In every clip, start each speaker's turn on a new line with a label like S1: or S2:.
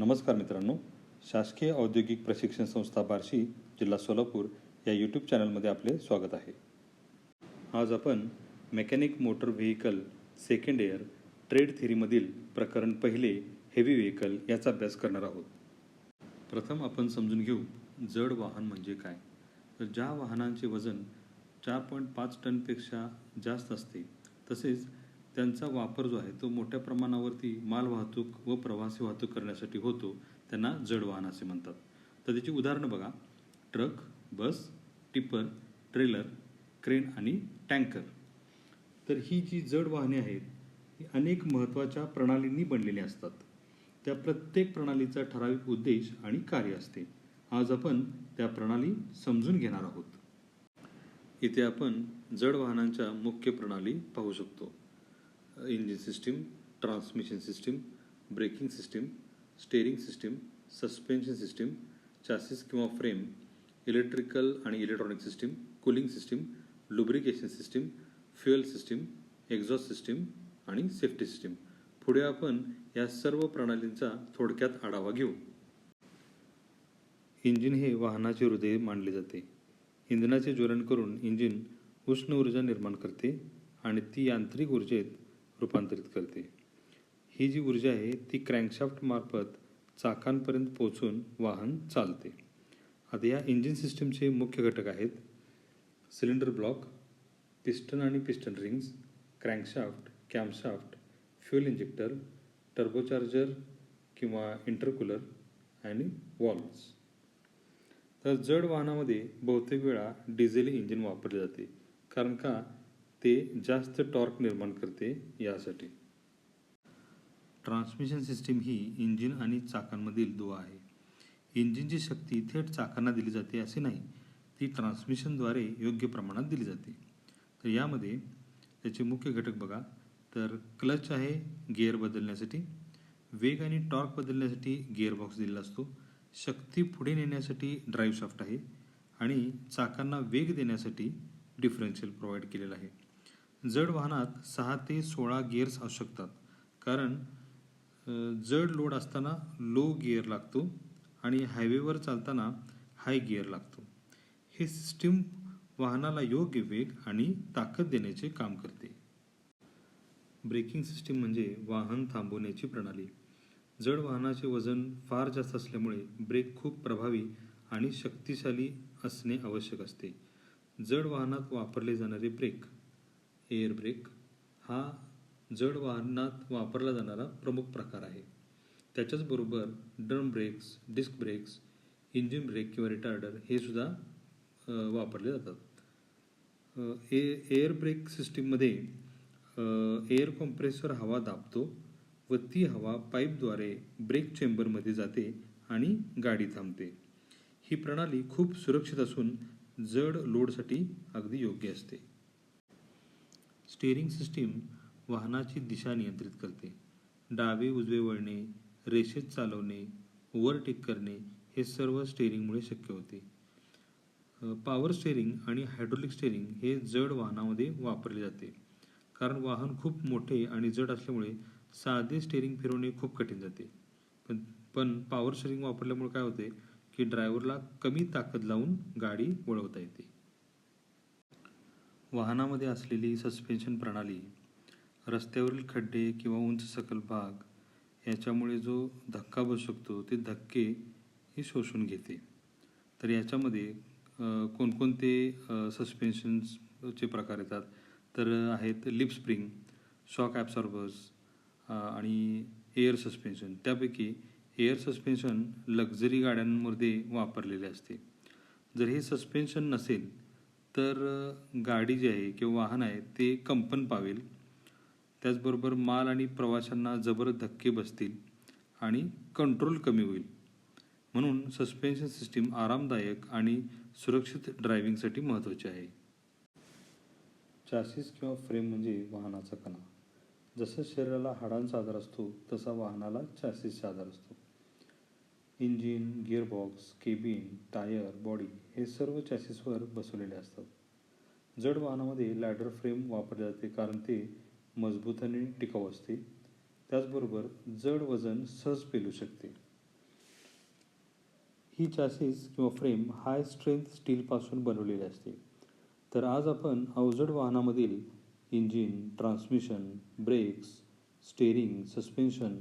S1: नमस्कार मित्रांनो. शासकीय औद्योगिक प्रशिक्षण संस्था बार्शी जिल्हा सोलापूर या यूट्यूब चॅनलमध्ये आपले स्वागत आहे. आज आपण mechanic motor vehicle second year trade थिरीमधील प्रकरण पहिले हेवी व्हेकल याचा अभ्यास करणार आहोत. प्रथम आपण समजून घेऊ जड वाहन म्हणजे काय. तर ज्या वाहनांचे वजन चार पॉईंट पाच टनपेक्षा जास्त असते तसेच त्यांचा वापर जो आहे तो मोठ्या प्रमाणावरती माल वाहतूक व प्रवासी वाहतूक करण्यासाठी होतो त्यांना जड वाहन असे म्हणतात. तर त्याची उदाहरणं बघा. Truck bus tipper trailer crane आणि टँकर. तर ही जी जड वाहने आहेत ही अनेक महत्त्वाच्या प्रणालींनी बनलेली असतात. त्या प्रत्येक प्रणालीचा ठराविक उद्देश आणि कार्य असते. आज आपण त्या प्रणाली समजून घेणार आहोत. इथे आपण जड वाहनांच्या मुख्य प्रणाली पाहू शकतो. Engine system transmission system braking system steering system suspension system chassis किंवा फ्रेम इलेक्ट्रिकल आणि electronic system cooling system lubrication system fuel system exhaust system आणि सेफ्टी सिस्टीम. पुढे आपण या सर्व प्रणालींचा थोडक्यात आढावा घेऊ. इंजिन हे वाहनाचे हृदय मानले जाते. इंधनाचे ज्वलन करून इंजिन उष्ण ऊर्जा निर्माण करते आणि ती यांत्रिक ऊर्जेत रूपांतरित करते. ही जी ऊर्जा आहे ती क्रँकशाफ्टमार्फत चाकांपर्यंत पोचून वाहन चालते. आता या इंजिन सिस्टीमचे मुख्य घटक आहेत सिलेंडर ब्लॉक पिस्टन आणि piston rings crankshaft camshaft fuel injector turbocharger किंवा इंटरकूलर आणि वॉल्व्स तर जड वाहनामध्ये बहुतेक वेळा डिझेल इंजिन वापरले जाते. कारण का? ते जास्त टॉर्क निर्माण करते यासाठी. ट्रान्समिशन सिस्टीम ही इंजिन आणि चाकांमधील दुवा आहे. इंजिनची शक्ती थेट चाकांना दिली जाते असे नाही ती ट्रान्समिशनद्वारे योग्य प्रमाणात दिली जाते. तर यामध्ये त्याचे मुख्य घटक बघा. तर क्लच आहे गिअर बदलण्यासाठी. वेग आणि टॉर्क बदलण्यासाठी गिअरबॉक्स दिलेला असतो. शक्ती पुढे नेण्यासाठी ड्राईव्ह शाफ्ट आहे आणि चाकांना वेग देण्यासाठी डिफरन्शियल प्रोव्हाइड केलेला आहे. जड वाहनात सहा ते सोळा गिअर्स असू शकतात. कारण जड लोड असताना लो गिअर लागतो आणि हायवेवर चालताना हाय गिअर लागतो. हे सिस्टीम वाहनाला योग्य वेग आणि ताकद देण्याचे काम करते. ब्रेकिंग सिस्टीम म्हणजे वाहन थांबवण्याची प्रणाली. जड वाहनाचे वजन फार जास्त असल्यामुळे ब्रेक खूप प्रभावी आणि शक्तिशाली असणे आवश्यक असते. जड वाहनात वापरले जाणारे ब्रेक एअर ब्रेक हा जड वाहनात वापरला जाणारा प्रमुख प्रकार आहे. त्याच्याचबरोबर drum brakes disc brakes engine brake किंवा रिटार्डर हे सुद्धा वापरले जातात. ए एअर ब्रेक सिस्टीममध्ये एअर कॉम्प्रेसर हवा दाबतो व ती हवा पाईपद्वारे ब्रेक चेंबरमध्ये जाते आणि गाडी थांबते. ही प्रणाली खूप सुरक्षित असून जड लोडसाठी अगदी योग्य असते. स्टेअरिंग सिस्टीम वाहनाची दिशा नियंत्रित करते. डावे उजवे वळणे रेषेत चालवणे ओव्हरटेक करणे हे सर्व स्टेअरिंगमुळे शक्य होते. पॉवर स्टेअरिंग आणि हायड्रोलिक स्टेअरिंग हे जड वाहनामध्ये वापरले जाते. कारण वाहन खूप मोठे आणि जड असल्यामुळे साधे स्टेअरिंग फिरवणे खूप कठीण जाते. पण पण पॉवर स्टेअरिंग वापरल्यामुळे काय होते की ड्रायव्हरला कमी ताकद लावून गाडी वळवता येते. वाहनामध्ये असलेली सस्पेन्शन प्रणाली रस्त्यावरील खड्डे किंवा उंच सकल भाग याच्यामुळे जो धक्का बसू शकतो ते धक्के ही शोषून घेते. तर याच्यामध्ये कोणकोणते सस्पेन्शन्सचे प्रकार येतात? तर आहेत लिप स्प्रिंग शॉक ॲब्सॉर्बर्स आणि एअर सस्पेन्शन त्यापैकी एअर सस्पेन्शन लक्झरी गाड्यांमध्ये वापरलेले असते. जर हे सस्पेन्शन नसेल तर गाडी जी आहे किंवा वाहन आहे ते कंपन पावेल. त्याचबरोबर माल आणि प्रवाशांना जबर धक्के बसतील आणि कंट्रोल कमी होईल. म्हणून सस्पेन्शन सिस्टीम आरामदायक आणि सुरक्षित ड्रायव्हिंगसाठी महत्त्वाचे आहे. चासीस किंवा फ्रेम म्हणजे वाहनाचा कणा. जसं शरीराला हाडांचा आधार असतो तसा वाहनाला चासीसचा आधार असतो. Engine gearbox cabin tyre body हे सर्व चॅसिसवर बसवलेले असतात. जड वाहनामध्ये लॅडर फ्रेम वापरले जाते कारण ते मजबूत आणि टिकाऊ असते. त्याचबरोबर जड वजन सहज पेलू शकते. ही चॅसिस किंवा फ्रेम हाय स्ट्रेंथ स्टीलपासून बनवलेली असते. तर आज आपण अवजड वाहनामधील engine transmission brakes steering suspension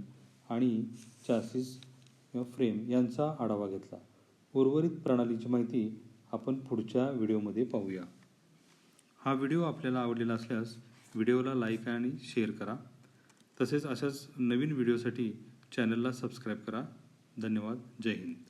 S1: आणि चॅसिस किंवा फ्रेम यांचा आढावा घेतला. उर्वरित प्रणालीची माहिती आपण पुढच्या व्हिडिओमध्ये पाहूया. हा व्हिडिओ आपल्याला आवडलेला असल्यास व्हिडिओला लाईक आणि शेअर करा. तसेच अशाच नवीन व्हिडिओसाठी चॅनलला सबस्क्राईब करा. धन्यवाद. जय हिंद.